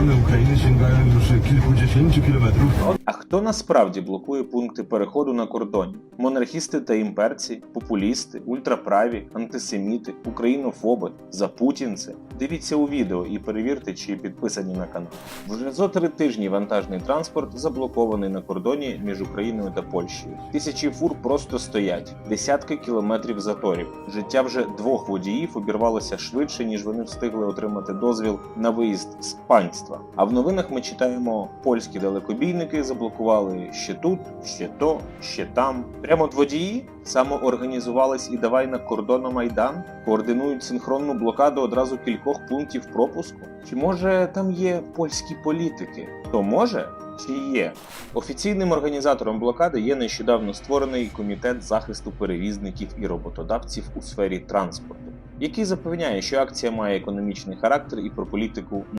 Kordony Ukrainy sięgają już kilkudziesięciu kilometrów. А хто насправді блокує пункти переходу на кордоні? Монархісти та імперці, популісти, ультраправі, антисеміти, українофоби, запутінці? Дивіться у відео і перевірте, чи підписані на канал. Вже зо три тижні вантажний транспорт заблокований на кордоні між Україною та Польщею. Тисячі фур просто стоять, десятки кілометрів заторів. Життя вже двох водіїв обірвалося швидше, ніж вони встигли отримати дозвіл на виїзд з панства. А в новинах ми читаємо, польські далекобійники заблокували ще тут, ще то, ще там. Прямо от водії самоорганізувались і давай на кордону Майдан координують синхронну блокаду одразу кількох пунктів пропуску. Чи може там є польські політики? То може? Чи є офіційним організатором блокади є нещодавно створений комітет захисту перевізників і роботодавців у сфері транспорту, який запевняє, що акція має економічний характер і про політику